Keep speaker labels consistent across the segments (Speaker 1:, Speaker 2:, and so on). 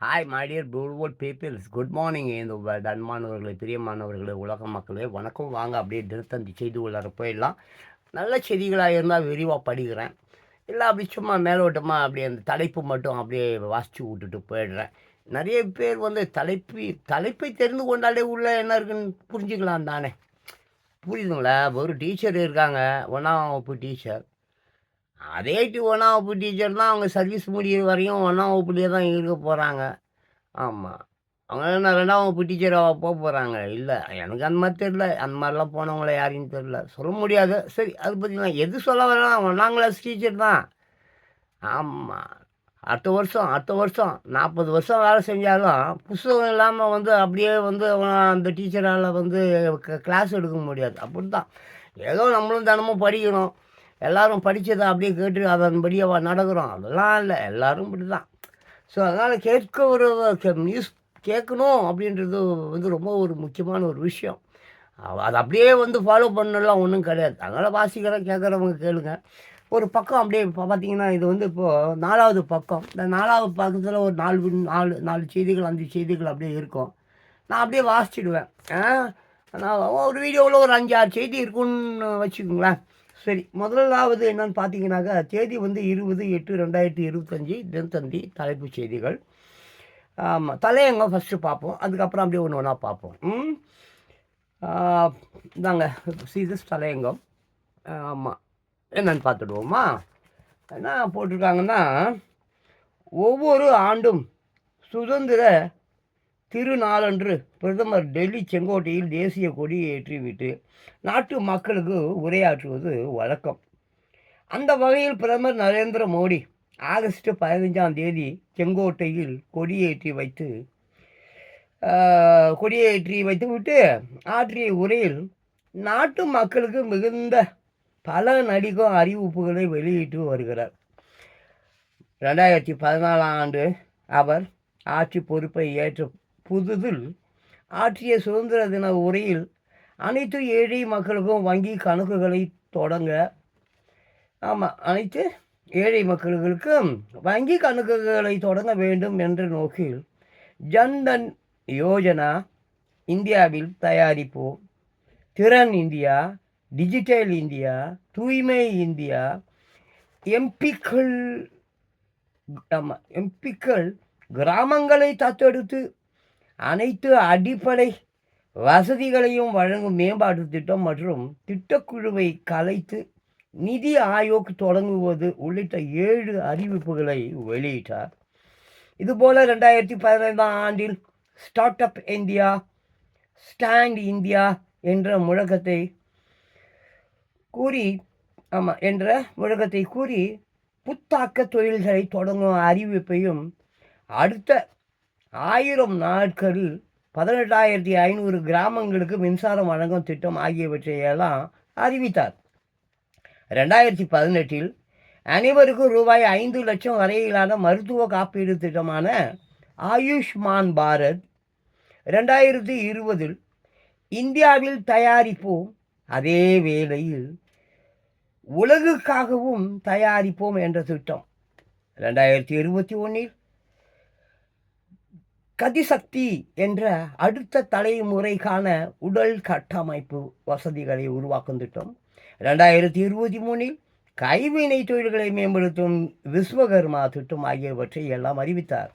Speaker 1: Hi my dear beautiful peoples good morning இந்த தன்மானவர்களே பிரியமானவர்களே உலக மக்களே. வணக்கம். வாங்க அப்படியே தினத்தந்தி செய்தி உள்ளார போயிடலாம். நல்ல செய்திகளாக இருந்தால் விரிவாக படிக்கிறேன். இல்லை அப்படி சும்மா மேலோட்டமாக அப்படியே அந்த தலைப்பு மட்டும் அப்படியே வாசித்து விட்டுட்டு போயிடுறேன். நிறைய பேர் வந்து தலைப்பு தலைப்பை தெரிந்து கொண்டாலே உள்ள என்ன இருக்குன்னு புரிஞ்சுக்கலாம் தானே. புரியுதுங்களா? ஒரு டீச்சர் இருக்காங்க. ஒன்றாம் வகுப்பு டீச்சர். அதே ஒன்றா வகுப்பு டீச்சர் தான் அவங்க சர்வீஸ் முடிகிற வரையும் ஒன்றாம் வகுப்புலேயே தான் இருக்க போகிறாங்க ஆமாம் அவங்க என்ன ரெண்டாம் வகுப்பு டீச்சராக போக போகிறாங்க இல்லை எனக்கு அந்த மாதிரி தெரில அந்த மாதிரிலாம் போனவங்கள யாரையும் தெரில சொல்ல முடியாது. சரி அதை பற்றி நான் எது சொல்ல வரேன் ஒன்றாம் கிளாஸ் டீச்சர் தான். ஆமாம் அடுத்த வருஷம் அடுத்த வருஷம் நாற்பது வருஷம் வேலை செஞ்சாலும் புஸ்தகம் இல்லாமல் வந்து அப்படியே வந்து அந்த டீச்சரால் வந்து கிளாஸ் எடுக்க முடியாது. அப்படி தான் ஏதோ நம்மளும் தினமும் படிக்கணும் எல்லாரும் படித்ததை அப்படியே கேட்டு அதன்படியே நடக்கிறோம். அதெல்லாம் இல்லை. எல்லாரும் இப்படி தான் ஸோ அதனால் கேட்க ஒரு நியூஸ் கேட்கணும் அப்படின்றது வந்து ரொம்ப ஒரு முக்கியமான ஒரு விஷயம். அது அப்படியே வந்து ஃபாலோ பண்ணலாம் ஒன்றும் கிடையாது. அதனால் வாசிக்கிற கேட்குறவங்க கேளுங்க. ஒரு பக்கம் அப்படியே இப்போ பார்த்தீங்கன்னா இது வந்து இப்போது நாலாவது பக்கம். இந்த நாலாவது பக்கத்தில் ஒரு நாலு நாலு நாலு செய்திகள் அஞ்சு செய்திகள் அப்படியே இருக்கும். நான் அப்படியே வாசிச்சிடுவேன். நான் ஒரு வீடியோவில் ஒரு அஞ்சு ஆறு செய்தி இருக்குன்னு வச்சுக்கோங்களேன். சரி முதலாவது என்னன்னு பார்த்தீங்கன்னாக்கா தேதி வந்து இருபது எட்டு ரெண்டாயிரத்தி இருபத்தஞ்சி தினத்தந்தி தலைப்புச் செய்திகள். ஆமாம் தலையங்கம் ஃபஸ்ட்டு பார்ப்போம் அதுக்கப்புறம் அப்படியே ஒன்று ஒன்றா பார்ப்போம் ம்? இந்தாங்க சீதஸ் தலையங்கம். ஆமாம் என்னன்னு பார்த்துடுவோமா என்ன போட்டிருக்காங்கன்னா ஒவ்வொரு ஆண்டும் சுதந்திர திருநாளன்று பிரதமர் டெல்லி செங்கோட்டையில் தேசிய கொடியை ஏற்றிவிட்டு நாட்டு மக்களுக்கு உரையாற்றுவது வழக்கம். அந்த வகையில் பிரதமர் நரேந்திர மோடி ஆகஸ்ட் பதினைஞ்சாம் தேதி செங்கோட்டையில் கொடியேற்றி வைத்து கொடியேற்றி வைத்து விட்டு ஆற்றிய உரையில் நாட்டு மக்களுக்கு மிகுந்த பல நடிக்கும் அறிவிப்புகளை வெளியிட்டு வருகிறார். ரெண்டாயிரத்தி பதினாலாம் ஆண்டு அவர் ஆட்சி பொறுப்பை ஏற்ற புதுதில் ஆற்றிய சுதந்திர தின உரையில் அனைத்து ஏழை மக்களுக்கும் வங்கி கணக்குகளை தொடங்க ஆமாம் அனைத்து ஏழை மக்களுக்கும் வங்கி கணக்குகளை தொடங்க வேண்டும் என்ற நோக்கில் ஜன்தன் யோஜனா இந்தியாவில் தயாரிப்போம் திறன் இந்தியா டிஜிட்டல் இந்தியா தூய்மை இந்தியா எம்பிக்கள் ஆமாம் எம்பிக்கள் கிராமங்களை தத்தெடுத்து அனைத்து அடிப்படை வசதிகளையும் வழங்கும் மேம்பாட்டு திட்டம் மற்றும் திட்டக்குழுவை கலைத்து நிதி ஆயோக் தொடங்குவது உள்ளிட்ட ஏழு அறிவிப்புகளை வெளியிட்டார். இதுபோல ரெண்டாயிரத்தி பதினைந்தாம் ஆண்டில் start up India stand India என்ற முழக்கத்தை கூறி ஆமாம் என்ற முழக்கத்தை கூறி புத்தாக்க தொழில்களை தொடங்கும் அறிவிப்பையும் அடுத்த ஆயிரம் நாட்களில் பதினெட்டாயிரத்தி ஐநூறு கிராமங்களுக்கு மின்சாரம் வழங்கும் திட்டம் ஆகியவற்றையெல்லாம் அறிவித்தார். ரெண்டாயிரத்தி பதினெட்டில் அனைவருக்கும் ரூபாய் ஐந்து லட்சம் வரையிலான மருத்துவ காப்பீடு திட்டமான ஆயுஷ்மான் பாரத் ரெண்டாயிரத்தி இருபதில் இந்தியாவில் தயாரிப்போம். அதே வேளையில் உலகுக்காகவும் தயாரிப்போம் என்ற திட்டம். ரெண்டாயிரத்தி இருபத்தி ஒன்றில் கதிசக்தி என்ற அடுத்த தலைமுறைக்கான உடல் கட்டமைப்பு வசதிகளை உருவாக்கும் திட்டம் ரெண்டாயிரத்தி இருபத்தி மூணில் கைவினை தொழில்களை மேம்படுத்தும் விஸ்வகர்மா திட்டம் ஆகியவற்றை எல்லாம் அறிவித்தார்.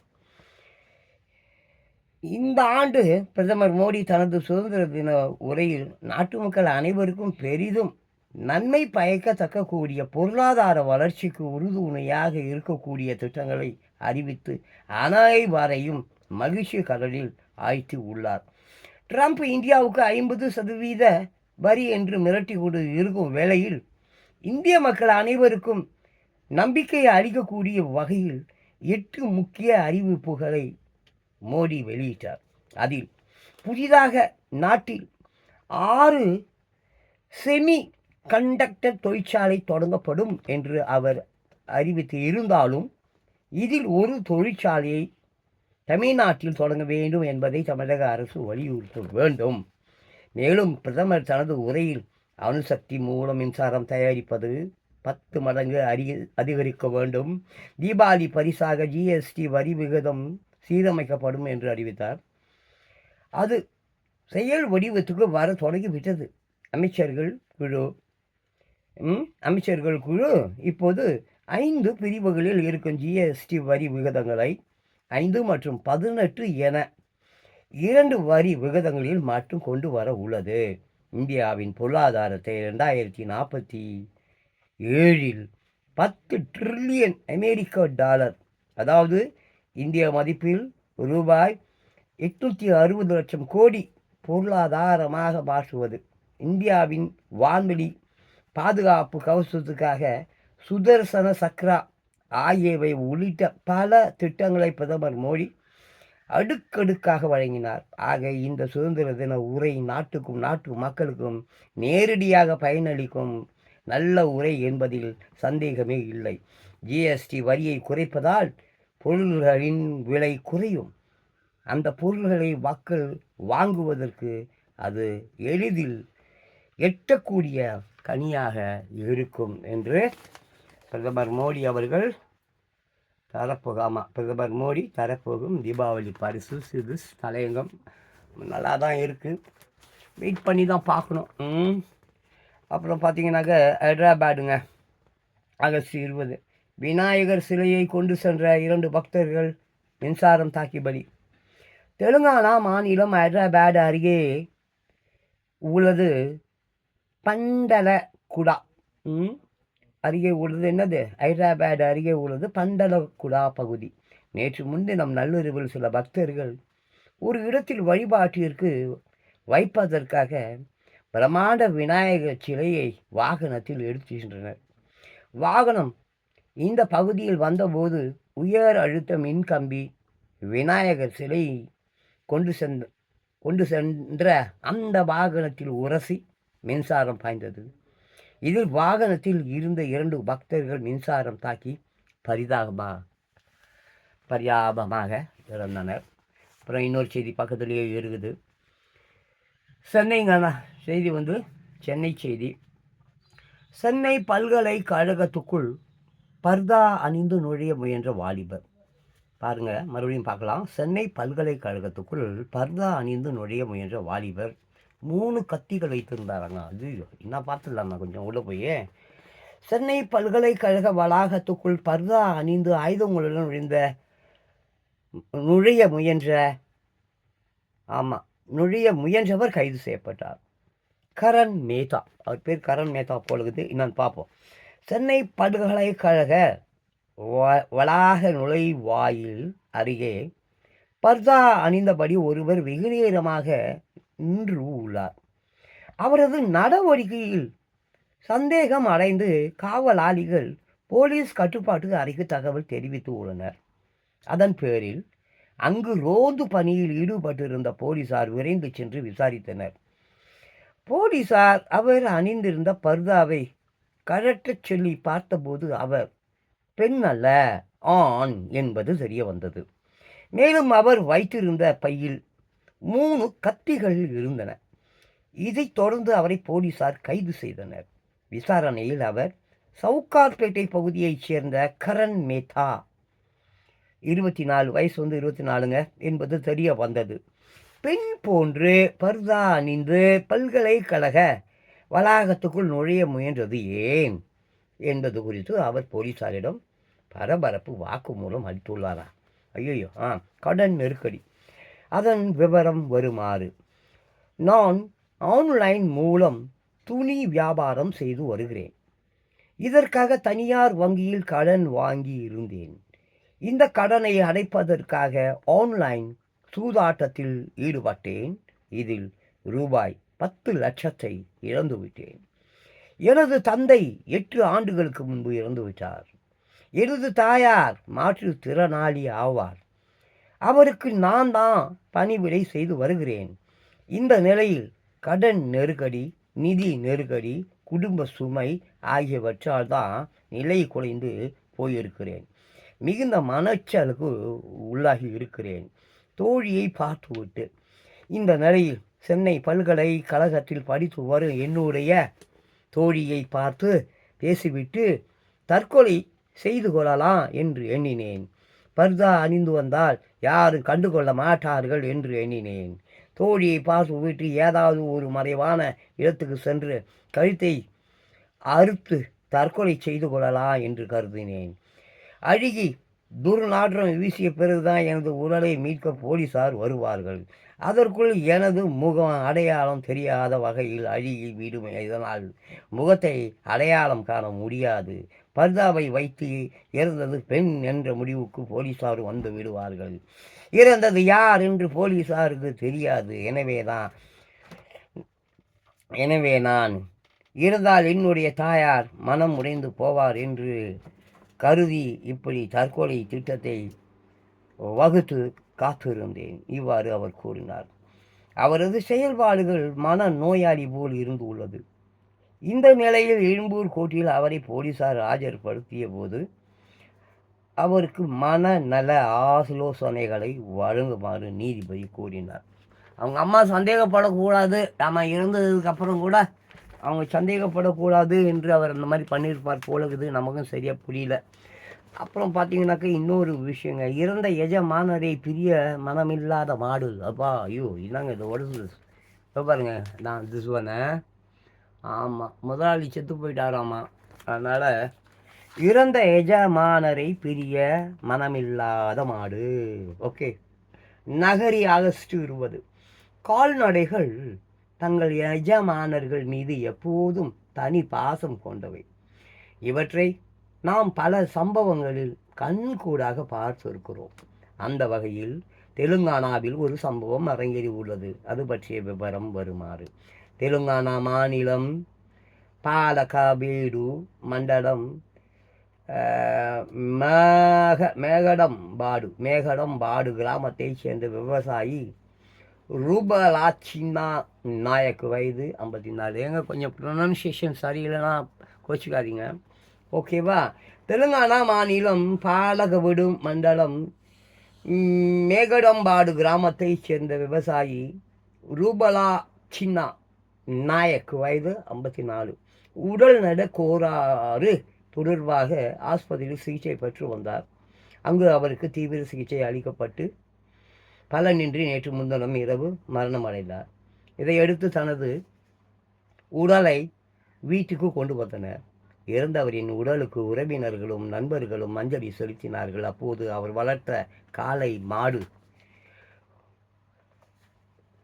Speaker 1: இந்த ஆண்டு பிரதமர் மோடி தனது சுதந்திர தின உரையில் நாட்டு மக்கள் அனைவருக்கும் பெரிதும் நன்மை பயக்கத்தக்க கூடிய பொருளாதார வளர்ச்சிக்கு உறுதுணையாக இருக்கக்கூடிய திட்டங்களை அறிவித்து அனைவரையும் மகிழ்ச்சி கடலில் ஆய்த்து உள்ளார். ட்ரம்ப் இந்தியாவுக்கு ஐம்பது சதவீத வரி என்று மிரட்டி கொண்டு இருக்கும் வேளையில் இந்திய மக்கள் அனைவருக்கும் நம்பிக்கையை அளிக்கக்கூடிய வகையில் எட்டு முக்கிய அறிவிப்புகளை மோடி வெளியிட்டார். அதில் புதிதாக நாட்டில் ஆறு செமி கண்டக்டர் தொழிற்சாலை தொடங்கப்படும் என்று அவர் அறிவித்து இருந்தாலும் இதில் ஒரு தொழிற்சாலையை தமிழ்நாட்டில் தொடங்க வேண்டும் என்பதை தமிழக அரசு வலியுறுத்த வேண்டும். மேலும் பிரதமர் தனது உரையில் அணுசக்தி மூலம் மின்சாரம் தயாரிப்பது பத்து மடங்கு அறி அதிகரிக்க வேண்டும். தீபாவளி பரிசாக ஜிஎஸ்டி வரி விகிதம் சீரமைக்கப்படும் என்று அறிவித்தார். அது செயல் வடிவத்துக்கு வர தொடங்கிவிட்டது. அமைச்சர்கள் குழு ம், அமைச்சர்கள் குழு இப்போது ஐந்து பிரிவுகளில் இருக்கும் ஜிஎஸ்டி வரி விகிதங்களை ஐந்து மற்றும் பதினெட்டு என இரண்டு வரி விகிதங்களில் மாற்றம் கொண்டு வர உள்ளது. இந்தியாவின் பொருளாதாரத்தை ரெண்டாயிரத்தி நாற்பத்தி ஏழில் பத்து ட்ரில்லியன் அமெரிக்க டாலர் அதாவது இந்திய மதிப்பில் ரூபாய் எட்நூற்றி அறுபது லட்சம் கோடி பொருளாதாரமாக மாற்றுவது. இந்தியாவின் வான்வெளி பாதுகாப்பு கவசத்துக்காக சுதர்சன சக்ரா ஆகியவை உள்ளிட்ட பல திட்டங்களை பிரதமர் மோடி அடுக்கடுக்காக வழங்கினார். ஆக இந்த சுதந்திர தின உரை நாட்டுக்கும் நாட்டு மக்களுக்கும் நேரடியாக பயனளிக்கும் நல்ல உரை என்பதில் சந்தேகமே இல்லை. ஜிஎஸ்டி வரியை குறைப்பதால் பொருள்களின் விலை குறையும். அந்த பொருள்களை மக்கள் வாங்குவதற்கு அது எளிதில் எட்டக்கூடிய கனியாக இருக்கும் என்று பிரதமர் மோடி அவர்கள் தரப்போகும் ஆமாம் பிரதமர் மோடி தரப்போகும் தீபாவளி பரிசு சிறு தலையங்கம் நல்லா தான் இருக்குது வெயிட் பண்ணி தான் பார்க்கணும் அப்புறம் பார்த்தீங்கன்னாக்க ஹைதராபாடுங்க. ஆகஸ்ட் இருபது. விநாயகர் சிலையை கொண்டு சென்ற இரண்டு பக்தர்கள் மின்சாரம் தாக்கி பலி. தெலுங்கானா மாநிலம் ஹைதராபாத் அருகே உள்ளது பண்டல குடா அருகே உள்ளது என்னது? ஹைதராபாத் அருகே உள்ளது பண்டலகுடா பகுதி. நேற்று முன்தினம் நள்ளிரவில் சில பக்தர்கள் ஒரு இடத்தில் வழிபாட்டிற்கு வைப்பதற்காக பிரமாண்ட விநாயகர் சிலையை வாகனத்தில் எடுத்து சென்றனர் வாகனம் இந்த பகுதியில் வந்தபோது உயர் அழுத்த மின்கம்பி விநாயகர் சிலை கொண்டு சென்ற கொண்டு சென்ற அந்த வாகனத்தில் உரசி மின்சாரம் பாய்ந்தது. இதில் வாகனத்தில் இருந்த இரண்டு பக்தர்கள் மின்சாரம் தாக்கி பரிதாபமாக பரியாபமாக இறந்தனர். அப்புறம் இன்னொரு செய்தி பக்கத்துலேயே இருக்குது. சென்னைங்கண்ணா செய்தி வந்து சென்னை செய்தி. சென்னை பல்கலைக்கழகத்துக்குள் பர்தா அணிந்து நுழைய முயன்ற வாலிபர். பாருங்கள் மறுபடியும் பார்க்கலாம். சென்னை பல்கலைக்கழகத்துக்குள் பர்தா அணிந்து நுழைய முயன்ற வாலிபர். மூணு கத்திகள் வைத்திருந்தாராங்க. அது என்ன பார்த்துடலாமா கொஞ்சம் உள்ளே போய்? சென்னை பல்கலைக்கழக வளாகத்துக்குள் பர்தா அணிந்து ஆயுதங்களுடன் நுழைந்த நுழைய முயன்ற ஆமாம் நுழைய முயன்றவர் கைது செய்யப்பட்டார். கரண் மேத்தா. அவர் பேர் கரண் மேத்தா போலுக்குது இன்னொன்று பார்ப்போம். சென்னை பல்கலைக்கழக வ- வளாக நுழைவாயில் அருகே பர்தா அணிந்தபடி ஒருவர் வெகுநேரமாக நின்று உள்ளார் அவரது நடவடிக்கையில் சந்தேகம் அடைந்து காவலாளிகள் போலீஸ் கட்டுப்பாட்டு அறைக்கு தகவல் தெரிவித்து உள்ளனர். அதன் பேரில் அங்கு ரோந்து பணியில் ஈடுபட்டிருந்த போலீசார் விரைந்து சென்று விசாரித்தனர். போலீசார் அவர் அணிந்திருந்த பர்தாவை கழற்றச் சொல்லி பார்த்தபோது அவர் பெண் அல்ல ஆண் என்பது தெரிய வந்தது. மேலும் அவர் வைத்திருந்த பையில் மூணு கத்திகள் இருந்தன. இதைத் தொடர்ந்து அவரை போலீசார் கைது செய்தனர். விசாரணையில் அவர் சவுகார்பேட்டை பகுதியைச் சேர்ந்த கரண் மேத்தா. இருபத்தி நாலு வயசு வந்து இருபத்தி நாலுங்க என்பது தெரிய வந்தது. பெண் போன்று பர்தா அணிந்து பல்கலைக்கழக வளாகத்துக்குள் நுழைய முயன்றது ஏன்? என்பது குறித்து அவர் போலீசாரிடம் பரபரப்பு வாக்குமூலம் அளித்துள்ளாரா? ஐயோ ஆ கடன் நெருக்கடி. அதன் விவரம் வருமாறு. நான் ஆன்லைன் மூலம் துணி வியாபாரம் செய்து வருகிறேன். இதற்காக தனியார் வங்கியில் கடன் வாங்கி இருந்தேன். இந்த கடனை அடைப்பதற்காக ஆன்லைன் சூதாட்டத்தில் ஈடுபட்டேன். இதில் ரூபாய் பத்து லட்சத்தை இழந்துவிட்டேன் எனது தந்தை எட்டு ஆண்டுகளுக்கு முன்பு இறந்துவிட்டார் எனது தாயார் மாற்றுத்திறனாளி ஆவார். அவருக்கு நான் தான் பணிவிடை செய்து வருகிறேன். இந்த நிலையில் கடன் நெருக்கடி நிதி நெருக்கடி குடும்ப சுமை ஆகியவற்றால் தான் நிலை குலைந்து போயிருக்கிறேன். மிகுந்த மனச்சலுக்கு உள்ளாகி இருக்கிறேன். தோழியை பார்த்துவிட்டு இந்த நிலையில் சென்னை பல்கலைக்கழகத்தில் படித்து வரும் என்னுடைய தோழியை பார்த்து பேசிவிட்டு தற்கொலை செய்து கொள்ளலாம் என்று எண்ணினேன். பர்தா அணிந்து வந்தால் யாரும் கண்டுகொள்ள மாட்டார்கள் என்று எண்ணினேன். தோழியை பார்த்து விட்டு ஏதாவது ஒரு மறைவான இடத்துக்கு சென்று கழுத்தை அறுத்து தற்கொலை செய்து கொள்ளலாம் என்று கருதினேன். அழுகி துர்நாற்றம் வீசிய பிறகுதான் எனது உடலை மீட்க போலீசார் வருவார்கள். அதற்குள் எனது முகம் அடையாளம் தெரியாத வகையில் அழுகி விடும். இதனால் முகத்தை அடையாளம் காண முடியாது. பர்தாவை வைத்து இறந்தது பெண் என்ற முடிவுக்கு போலீசார் வந்து விடுவார்கள். இறந்தது யார் என்று போலீசாருக்கு தெரியாது. எனவே தான் எனவே நான் இருந்தால் என்னுடைய தாயார் மனம் உடைந்து போவார் என்று கருதி இப்படி தற்கொலை திட்டத்தை வகுத்து காத்திருந்தேன். இவ்வாறு அவர் கூறினார். அவரது செயல்பாடுகள் மன நோயாளி போல் இருந்து உள்ளது. இந்த நிலையில் எழும்பூர் கோர்ட்டில் அவரை போலீசார் ஆஜர்படுத்திய போது அவருக்கு மனநல ஆலோசனைகளை வழங்குமாறு நீதிபதி கூறினார். அவங்க அம்மா சந்தேகப்படக்கூடாது நம்ம இறந்ததுக்கு அப்புறம் கூட அவங்க சந்தேகப்படக்கூடாது என்று அவர் அந்த மாதிரி பண்ணியிருப்பார் போல இருக்குது. நமக்கும் சரியாக புரியல. அப்புறம் பார்த்தீங்கன்னாக்கா இன்னொரு விஷயங்க. இறந்த எஜமானரை பிரிய மனமில்லாத மாடு அப்பா ஐயோ என்னங்க இது உடம்பு இப்போ பாருங்க நான் திசுவனை ஆமாம் முதலாளி செத்து போயிட்டாராமா. அதனால் இறந்த எஜமானரை பிரிய மனமில்லாத மாடு. ஓகே. நகரி ஆகஸ்ட் இருபது கால்நடைகள் தங்கள் எஜமானர்கள் மீது எப்போதும் தனி பாசம் கொண்டவை. இவற்றை நாம் பல சம்பவங்களில் கண்கூடாக பார்த்திருக்கிறோம். அந்த வகையில் தெலுங்கானாவில் ஒரு சம்பவம் அரங்கேறி உள்ளது. அது பற்றிய விவரம் வருமாறு. தெலுங்கானா மாநிலம் பாலகாபேடு மண்டலம் மேக மேகடம் பாடு மேகடம் பாடு கிராமத்தைச் சேர்ந்த விவசாயி ரூபலாச்சின்னா நாயக்கு வயது ஐம்பத்தி நாலு. ஏங்க கொஞ்சம் ப்ரொனன்சியேஷன் சரியில்லைன்னா கோச்சிக்காதீங்க. ஓகேவா? தெலுங்கானா மாநிலம் பாலகவிடு மண்டலம் மேகடம்பாடு கிராமத்தைச் சேர்ந்த விவசாயி ரூபலா சின்னா நாயக் வயது ஐம்பத்தி நாலு உடல் நட கோராறு தொடர்பாக ஆஸ்பத்திரியில் சிகிச்சை பெற்று வந்தார். அங்கு அவருக்கு தீவிர சிகிச்சை அளிக்கப்பட்டு பலனின்றி நேற்று முன்தினம் இரவு மரணம் அடைந்தார் இதையடுத்து தனது உடலை வீட்டுக்கு கொண்டு வந்தனர். இறந்தவரின் உடலுக்கு உறவினர்களும் நண்பர்களும் அஞ்சலி செலுத்தினார்கள். அப்போது அவர் வளர்த்த காளை மாடு.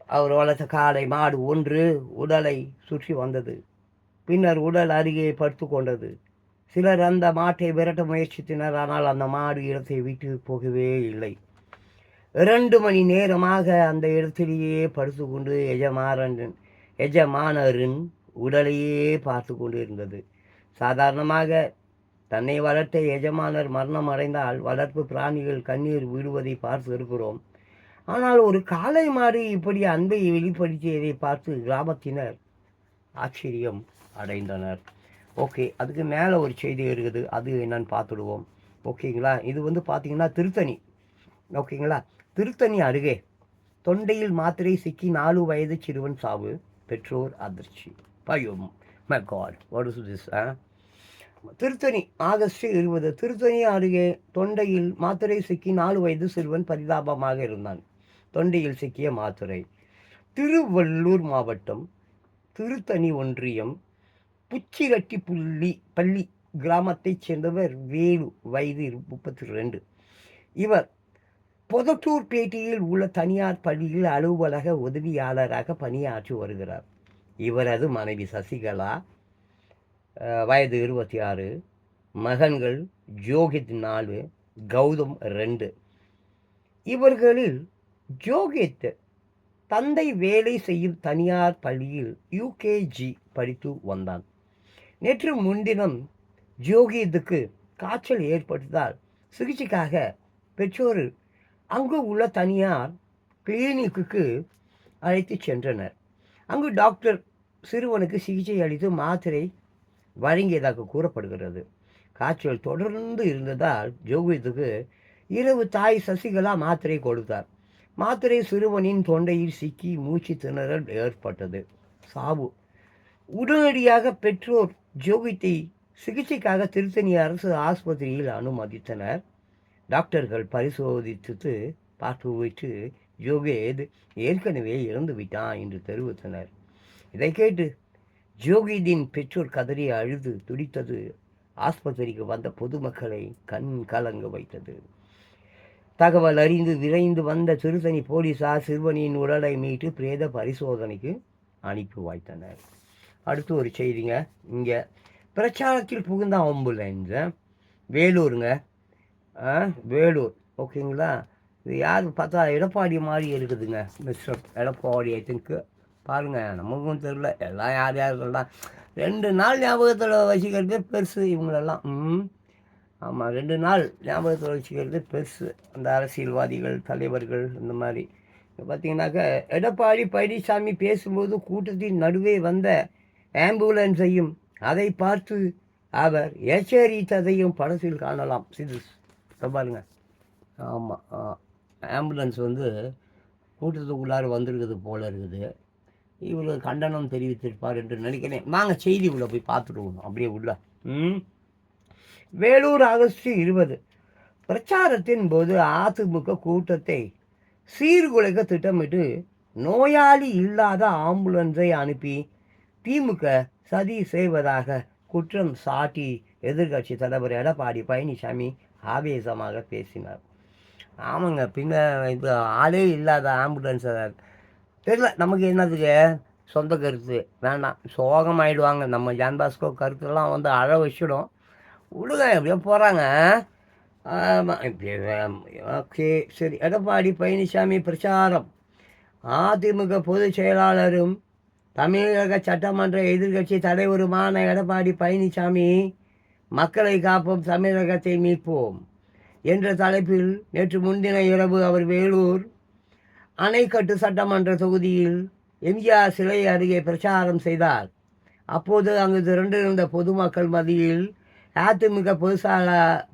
Speaker 1: அவர் வளர்த்த காளை மாடு ஒன்று உடலை சுற்றி வந்தது. பின்னர் உடல் அருகே படுத்து கொண்டது. சிலர் அந்த மாட்டை விரட்ட முயற்சித்தனர். ஆனால் அந்த மாடு இடத்தை விட்டு போகவே இல்லை. இரண்டு மணி நேரமாக அந்த இடத்திலேயே படுத்துக்கொண்டு எஜமானன் எஜமானரின் உடலையே பார்த்து கொண்டு இருந்தது சாதாரணமாக தன்னை வளர்த்த எஜமானர் மரணம் அடைந்தால் வளர்ப்பு பிராணிகள் கண்ணீர் விடுவதை பார்த்து இருக்கிறோம். ஆனால் ஒரு காளை மாறி இப்படி அன்பை வெளிப்படுத்தியதை பார்த்து கிராமத்தினர் ஆச்சரியம் அடைந்தனர். ஓகே அதுக்கு மேலே ஒரு செய்தி இருக்குது. அது என்னன்னு பார்த்துடுவோம். ஓகேங்களா? இது வந்து பார்த்திங்கன்னா திருத்தணி. ஓகேங்களா? திருத்தணி அருகே தொண்டையில் மாத்திரை சிக்கி நாலு வயது சிறுவன் சாவு. பெற்றோர் அதிர்ச்சி. பயம் my god what is this Tiruttani August இருபது. திருத்தணி அருகே தொண்டையில் மாத்துரை சிக்கி நாலு வயது சிறுவன் பரிதாபமாக இருந்தான். தொண்டையில் சிக்கிய மாத்துரை. திருவள்ளூர் மாவட்டம் திருத்தணி ஒன்றியம் புச்சிகட்டி புள்ளி பள்ளி கிராமத்தைச் சேர்ந்தவர் வேலு வயது முப்பத்தி ரெண்டு இவர் பொதட்டூர்பேட்டையில் உள்ள தனியார் பள்ளியில் அலுவலக உதவியாளராக பணியாற்றி வருகிறார். இவரது மனைவி சசிகலா வயது இருபத்தி ஆறு மகன்கள் ஜோகித் நாலு கௌதம் ரெண்டு. இவர்களில் ஜோகித் தந்தை வேலை செய்யும் தனியார் பள்ளியில் யூகேஜி படித்து வந்தான். நேற்று முன்தினம் ஜோகித்துக்கு காய்ச்சல் ஏற்பட்டதால் சிகிச்சைக்காக பெற்றோர் அங்கு உள்ள தனியார் கிளினிக்கு அழைத்து சென்றனர். அங்கு டாக்டர் சிறுவனுக்கு சிகிச்சை அளித்து மாத்திரை வழங்கியதாக கூறப்படுகிறது. காய்ச்சல் தொடர்ந்து இருந்ததால் ஜோகித்துக்கு இரவு தாய் சசிகலா மாத்திரை கொடுத்தார். மாத்திரை சிறுவனின் தொண்டையில் சிக்கி மூச்சு திணறல் ஏற்பட்டது. சாவு. உடனடியாக பெற்றோர் ஜோகித்தை சிகிச்சைக்காக திருத்தணி அரசு ஆஸ்பத்திரியில் அனுமதித்தனர். டாக்டர்கள் பரிசோதித்து பார்த்துவிட்டு ஜோகேத் ஏற்கனவே இறந்து விட்டான் என்று தெரிவித்தனர். இதை கேட்டு ஜோகிதின் பெற்றோர் கதறி அழுது துடித்தது. ஆஸ்பத்திரிக்கு வந்த பொதுமக்களை கண் கலங்க வைத்தது. தகவல் அறிந்து விரைந்து வந்த சிறுதனி போலீசார் சிறுவனின் உடலை மீட்டு பிரேத பரிசோதனைக்கு அனுப்பி வைத்தனர். அடுத்து ஒரு செய்திங்க. இங்கே பிரச்சாரத்தில் புகுந்த ஆம்புலன்ஸ் வேலூருங்க. ஆ, வேலூர். ஓகேங்களா? இது யார் பார்த்தா எடப்பாடி மாதிரி இருக்குதுங்க மிஸ்டர். எடப்பாடி ஐ திங்க் பாருங்கள் நமக்கும் தெரில எல்லாம் யார் யார் சொல்லலாம் ரெண்டு நாள் ஞாபகத்தில் வச்சுக்கிறதே பெருசு இவங்களெல்லாம். ம். ஆமாம் ரெண்டு நாள் ஞாபகத்தில் வச்சுக்கிறது பெருசு. அந்த அரசியல்வாதிகள் தலைவர்கள் இந்த மாதிரி. இப்போ பார்த்தீங்கன்னாக்க எடப்பாடி பழனிசாமி பேசும்போது கூட்டத்தின் நடுவே வந்த ஆம்புலன்ஸையும் அதை பார்த்து அவர் எச்சரித்ததையும் படத்தில் காணலாம். சிது பாருங்க. ஆமாம் ஆம்புலன்ஸ் வந்து கூட்டத்துக்குள்ளார வந்திருக்குது போல இருக்குது. இவர் கண்டனம் தெரிவித்திருப்பார் என்று நினைக்கிறேன். வாங்க செய்தி உள்ள போய் பார்த்துடுவோம் அப்படியே உள்ள. ம். வேலூர் ஆகஸ்ட் இருபது. பிரச்சாரத்தின் போது அதிமுக கூட்டத்தை சீர்குலைக்க திட்டமிட்டு நோயாளி இல்லாத ஆம்புலன்ஸை அனுப்பி திமுக சதி செய்வதாக குற்றம் சாட்டி எதிர்க்கட்சி தலைவர் எடப்பாடி பழனிசாமி ஆவேசமாக பேசினார். ஆமாங்க பின்ன இது ஆளே இல்லாத ஆம்புலன்ஸை தெரியல நமக்கு என்னதுக்கு சொந்த கருத்து. வேண்டாம். சோகமாயிடுவாங்க. நம்ம ஜான் பாஸ்கோ கருத்துலாம் வந்து அழ வச்சிடும். விடுங்க எப்படியோ போகிறாங்க ஆமாம் ஓகே சரி. எடப்பாடி பழனிசாமி பிரச்சாரம். அதிமுக பொதுச் செயலாளரும் தமிழக சட்டமன்ற எதிர்க்கட்சி தலைவருமான எடப்பாடி பழனிசாமி மக்களை காப்போம் தமிழகத்தை மீட்போம் என்ற தலைப்பில் நேற்று முன்தின இரவு அவர் வேலூர் அணைக்கட்டு சட்டமன்ற தொகுதியில் எம்ஜிஆர் சிலை அருகே பிரச்சாரம் செய்தார். அப்போது அங்கு திரண்டிருந்த பொதுமக்கள் மத்தியில் அதிமுக பொதுசால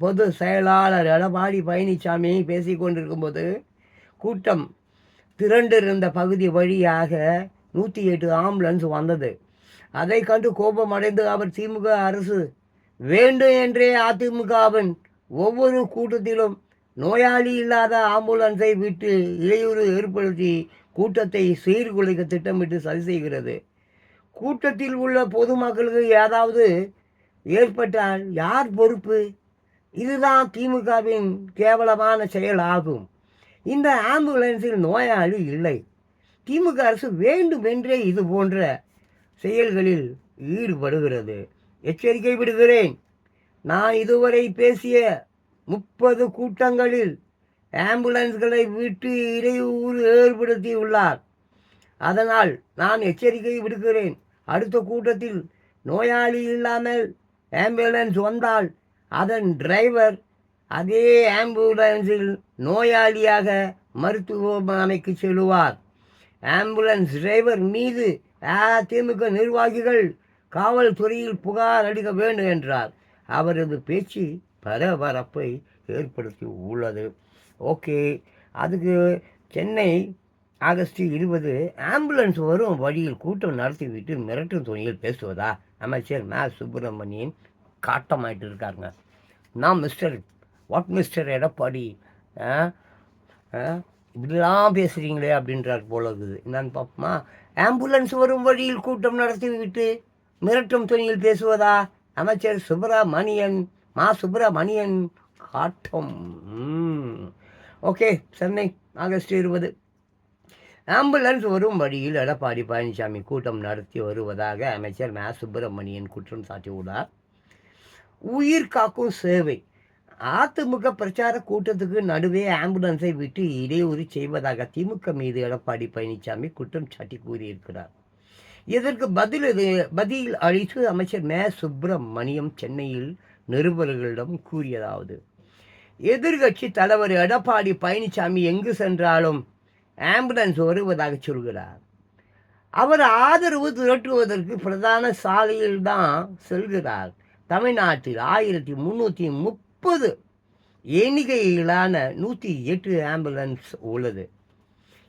Speaker 1: பொது செயலாளர் எடப்பாடி பழனிசாமி பேசிக் கொண்டிருக்கும்போது கூட்டம் திரண்டிருந்த பகுதி வழியாக நூற்றி எட்டு ஆம்புலன்ஸ் வந்தது. அதை கண்டு கோபமடைந்து அவர் திமுக அரசு வேண்டும் என்றே அதிமுகவின் ஒவ்வொரு கூட்டத்திலும் நோயாளி இல்லாத ஆம்புலன்ஸை விட்டு இடையூறு ஏற்படுத்தி கூட்டத்தை சீர்குலைக்க திட்டமிட்டு சரி செய்கிறது. கூட்டத்தில் உள்ள பொதுமக்களுக்கு ஏதாவது ஏற்பட்டால் யார் பொறுப்பு? இதுதான் திமுகவின் கேவலமான செயல் ஆகும் இந்த ஆம்புலன்ஸில் நோயாளி இல்லை. திமுக அரசு வேண்டுமென்றே இது போன்ற செயல்களில் ஈடுபடுகிறது. எச்சரிக்கை விடுகிறேன். நான் இதுவரை பேசிய முப்பது கூட்டங்களில் ஆம்புலன்ஸ்களை விட்டு இடையூறு ஏற்படுத்தியுள்ளார். அதனால் நான் எச்சரிக்கை விடுக்கிறேன். அடுத்த கூட்டத்தில் நோயாளி இல்லாமல் ஆம்புலன்ஸ் வந்தால் அதன் டிரைவர் அதே ஆம்புலன்ஸில் நோயாளியாக மருத்துவமனைக்கு செல்லுவார். ஆம்புலன்ஸ் டிரைவர் மீது அதிமுக நிர்வாகிகள் காவல்துறையில் புகார் அளிக்க வேண்டும் என்றார். அவரது பேச்சு பரபரப்பை ஏற்படுத்தி உள்ளது. ஓகே. அதுக்கு சென்னை ஆகஸ்ட் இருபது ஆம்புலன்ஸ் வரும் வழியில் கூட்டம் நடத்திவிட்டு மிரட்டும் துணியில் பேசுவதா? அமைச்சர் மா. சுப்பிரமணியன் காட்டமாயிட்டு இருக்காருங்க. நான் மிஸ்டர் வாட் மிஸ்டர் எடப்பாடி? ஆ? ஆ? இப்படிலாம் பேசுகிறீங்களே அப்படின்றார் போல இருக்குது. என்னன்னு பார்ப்போமா ஆம்புலன்ஸ் வரும் வழியில் கூட்டம் நடத்திவிட்டு மிரட்டும் துணியில் பேசுவதா? அமைச்சர் சுப்பிரமணியன் மா சுப்பிரமணியன் காட்டம் ஓகே சென்னை ஆகஸ்ட் இருபது. ஆம்புலன்ஸ் வரும் வழியில் எடப்பாடி பழனிசாமி கூட்டம் நடத்தி வருவதாக அமைச்சர் மா சுப்பிரமணியன் குற்றம் சாட்டியுள்ளார். உயிர் காக்கும் சேவை. அதிமுக பிரச்சார கூட்டத்துக்கு நடுவே ஆம்புலன்ஸை விட்டு இடையூறு செய்வதாக திமுக மீது எடப்பாடி பழனிசாமி குற்றம் சாட்டி கூறியிருக்கிறார். இதற்கு பதில் பதில் அளித்து அமைச்சர் மே சுப்பிரமணியம் சென்னையில் நிருபர்களிடம் கூறியதாவது எதிர்கட்சி தலைவர் எடப்பாடி பழனிசாமி எங்கு சென்றாலும் ஆம்புலன்ஸ் வருவதாக சொல்கிறார். அவர் ஆதரவு திரட்டுவதற்கு பிரதான சாலையில் தான் செல்கிறார். தமிழ்நாட்டில் ஆயிரத்தி முந்நூற்றி முப்பது எண்ணிக்கையிலான நூற்றி எட்டு ஆம்புலன்ஸ் உள்ளது.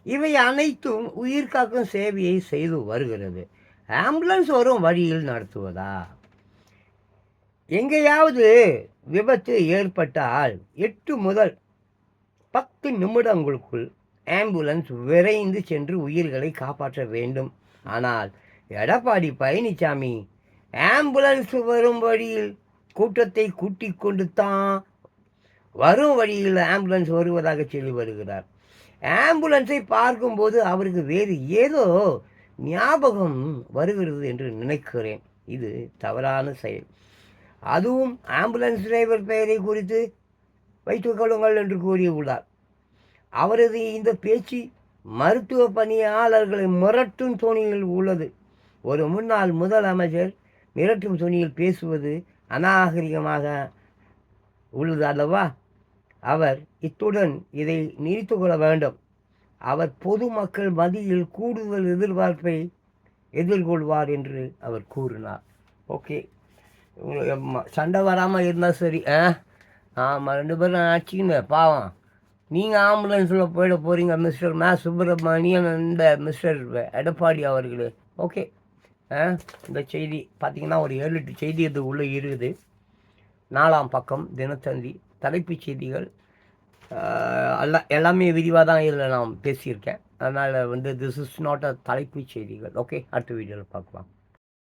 Speaker 1: இவை அனைத்தும் உயிர்காக்கும் சேவையை செய்து வருகிறது. ஆம்புலன்ஸ் வரும் வழியில் நடத்துவதா? எங்கேயாவது விபத்து ஏற்பட்டால் எட்டு முதல் பத்து நிமிடங்களுக்குள் ஆம்புலன்ஸ் விரைந்து சென்று உயிர்களை காப்பாற்ற வேண்டும். ஆனால் எடப்பாடி பழனிசாமி ஆம்புலன்ஸ் வரும் வழியில் கூட்டத்தை கூட்டி கொண்டு தான் வரும் வழியில் ஆம்புலன்ஸ் வருவதாக சொல்லி வருகிறார். ஆம்புலன்ஸை பார்க்கும்போது அவருக்கு வேறு ஏதோ ஞாபகம் வருகிறது என்று நினைக்கிறேன். இது தவறான செயல். அதுவும் ஆம்புலன்ஸ் டிரைவர் பெயரை குறித்து வைத்துக் கொள்ளுங்கள் என்று கூறியுள்ளார். அவரது இந்த பேச்சு மருத்துவ பணியாளர்களை மிரட்டும் துணியில் உள்ளது. ஒரு முன்னாள் முதலமைச்சர் மிரட்டும் துணியில் பேசுவது அநாகரிகமாக உள்ளது அல்லவா? அவர் இத்துடன் இதை நிறுத்து கொள்ள வேண்டும். அவர் பொதுமக்கள் மத்தியில் கூடுதல் எதிர்பார்ப்பை எதிர்கொள்வார் என்று அவர் கூறினார். ஓகே. சண்டை வராமல் இருந்தால் சரி ஆ? ஆமாம் ரெண்டு பேரும் நான் ஆச்சுங்க பாவம். நீங்கள் ஆம்புலன்ஸில் போயிட போகிறீங்க மிஸ்டர் மா சுப்பிரமணியன் இந்த மிஸ்டர் எடப்பாடி அவர்களே. ஓகே ஆ? இந்த செய்தி பார்த்தீங்கன்னா ஒரு ஏழு எட்டு செய்தி இது உள்ளே இருக்குது. நாலாம் பக்கம் தினத்தந்தி தலைப்புச் செய்திகள். எல்லாம் எல்லாமே விரிவாக தான் இதில் நான் பேசியிருக்கேன். அதனால் வந்து திஸ் இஸ் நாட் அ தலைப்புச் செய்திகள். ஓகே அடுத்த வீடியோவில் பார்க்கலாம்.